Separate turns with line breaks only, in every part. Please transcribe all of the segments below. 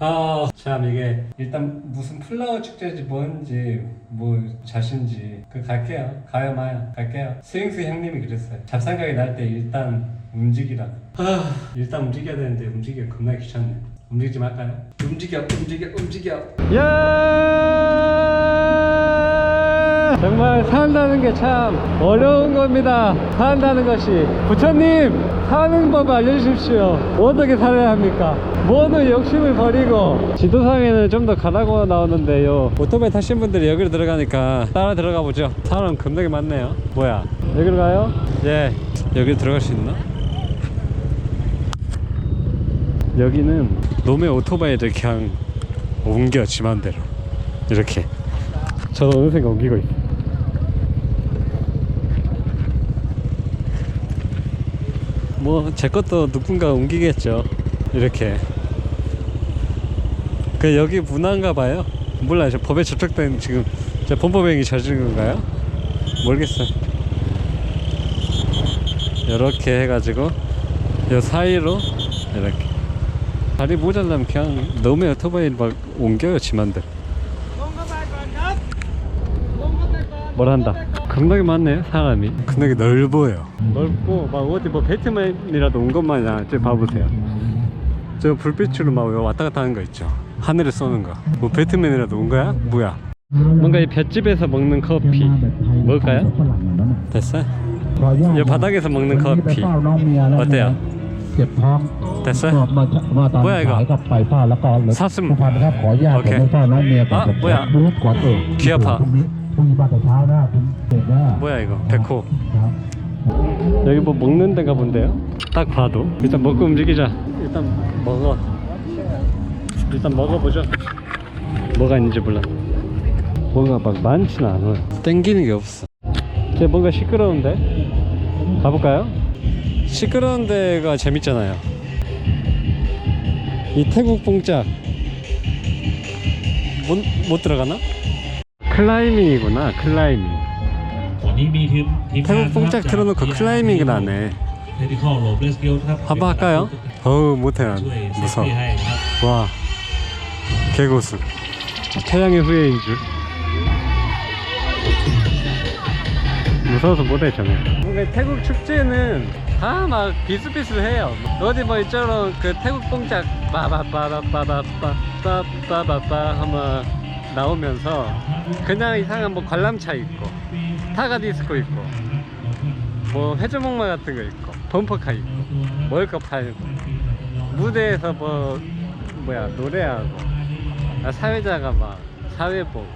아, 참 이게 일단 무슨 플라워 축제인지 뭔지 뭐 자신지 그 갈게요. 가요 마요. 갈게요. 스윙스 형님이 그랬어요. 잡생각이 날 때 일단 움직이라. 아, 일단 움직여야 되는데 움직여 겁나 귀찮네. 움직이지 말까요? 움직여, 움직여, 움직여. 야! 정말 산다는 게 참 어려운 겁니다. 산다는 것이. 부처님, 사는 법 알려주십시오. 어떻게 살아야 합니까? 모두 욕심을 버리고. 지도상에는 좀 더 가라고 나오는데요. 오토바이 타신 분들이 여기로 들어가니까 따라 들어가 보죠. 사람 겁나게 많네요. 뭐야? 여기로 가요? 예. 여기로 들어갈 수 있나? 여기는 놈의 오토바이를 그냥 옮겨 지 맘대로 이렇게 저도 어느샌가 옮기고 있어 뭐 제 것도 누군가 옮기겠죠. 이렇게. 그 여기 문화인가 봐요. 몰라요. 저 법에 접촉된 지금 저 범법행위 저지른 건가요? 모르겠어요. 이렇게 해가지고 요 사이로 이렇게. 다리 모자라면 그냥 너무 오토바이 막 옮겨요 지만대로 뭘 한다 겁나게 많네 사람이 겁나게 넓어요 넓고 막 어디 뭐 배트맨이라도 온 것만이 야저 봐보세요 저 불빛으로 막 왔다 갔다 하는 거 있죠 하늘에 쏘는 거뭐 배트맨이라도 온 거야? 뭐야 뭔가 이 볏집에서 먹는 커피 먹을까요? 됐어? 이 바닥에서 먹는 커피 어때요? 됐어? 뭐야 이거? 사슴
오케이 아
뭐야 귀 아파 뭐야 이거? 백호 여기 뭐 먹는 데가 본데요? 딱 봐도. 일단 먹고 움직이자. 일단 먹어. 일단 먹어보자. 뭐가 있는지 몰라. 뭔가 막 많진 않아. 땡기는 게 없어. 쟤 뭔가 시끄러운데? 가볼까요? 시끄러운 데가 재밌잖아요. 이 태국 봉짝. 못, 못 들어가나? 클라이밍이구나 클라이밍. 태국 뽕짝 틀어놓고 클라이밍이 나네. 한번 할까요? 어우
못해요.
무서워. 와. 개고수. 태양의 후예인 줄. 무서워서 못해 저는 뭔가 태국 축제는 다 막 비슷비슷해요. 어디 뭐 이처럼 그 태국 뽕짝 빠바빠바빠바빠빠바빠 한번 나오면서 그냥 이상한 뭐 관람차 있고 타가 디스코 있고 뭐 회전목마 같은 거 있고 범퍼카 있고 먹을 거 팔고 무대에서 뭐 뭐야 노래하고 아, 사회자가 막 사회 보고.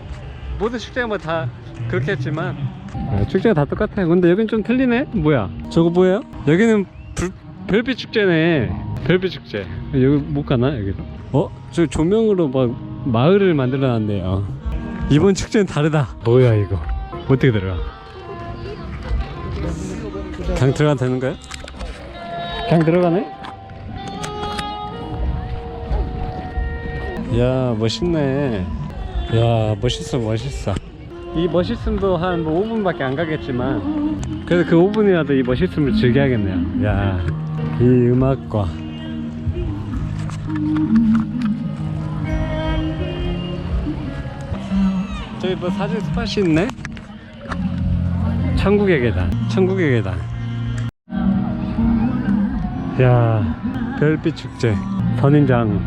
모든 축제가 뭐 다 그렇겠지만 아, 축제가 다 똑같아요. 근데 여긴 좀 틀리네? 뭐야? 저거 뭐예요? 여기는 불, 별빛 축제네. 별빛 축제. 여기 못 가나? 여기로 어? 저 조명으로 막 마을을 만들어 놨네요. 이번 축제는 다르다. 뭐야 이거? 어떻게 들어가? 그냥 들어가도 되는 거야? 그냥 들어가네? 야 멋있네. 야 멋있어 멋있어. 이 멋있음도 한뭐 5분밖에 안 가겠지만 그래도 그 5분이라도 이 멋있음을 즐겨야겠네요. 야이 음악과 뭐 사진 스팟이 있네? 천국의 계단 천국의 계단. 야 별빛 축제 선인장.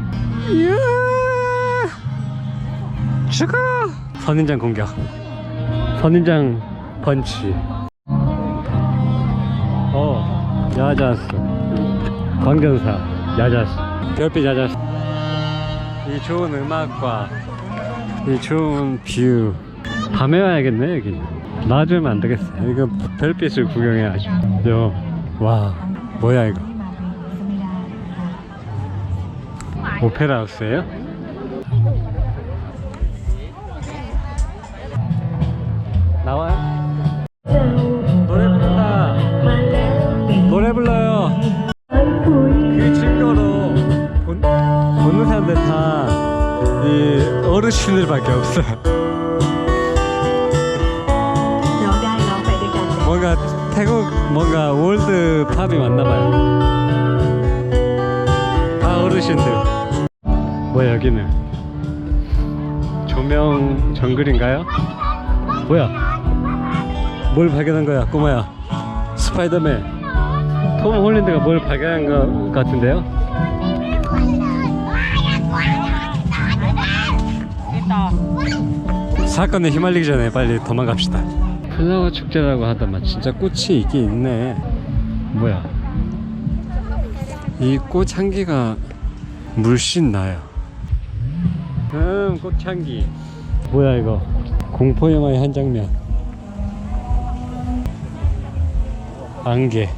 이야 죽어 선인장 공격. 선인장 펀치. 어 야자스. 광전사 야자스. 별빛 야자스. 이 좋은 음악과 이 좋은 뷰. 밤에 와야겠네 여기. 낮에 오면 안 되겠어 이거 별빛을 구경해야죠. 요와 뭐야 이거? 오페라 하우스예요? 나와요? 신들밖에 없어. 뭔가 태국 뭔가 월드 팝이 맞나봐요. 아 어르신들. 뭐야 여기는 조명 정글인가요? 뭐야? 뭘 발견한 거야 꼬마야? 스파이더맨. 톰 홀랜드가 뭘 발견한 것 같은데요? 사건에 휘말리기 전에 빨리 도망갑시다. 플라워 축제라고 하더만 진짜 꽃이 있긴 있네. 뭐야? 이 꽃 향기가 물씬 나요. 음 꽃향기. 뭐야 이거? 공포영화의 한 장면. 안개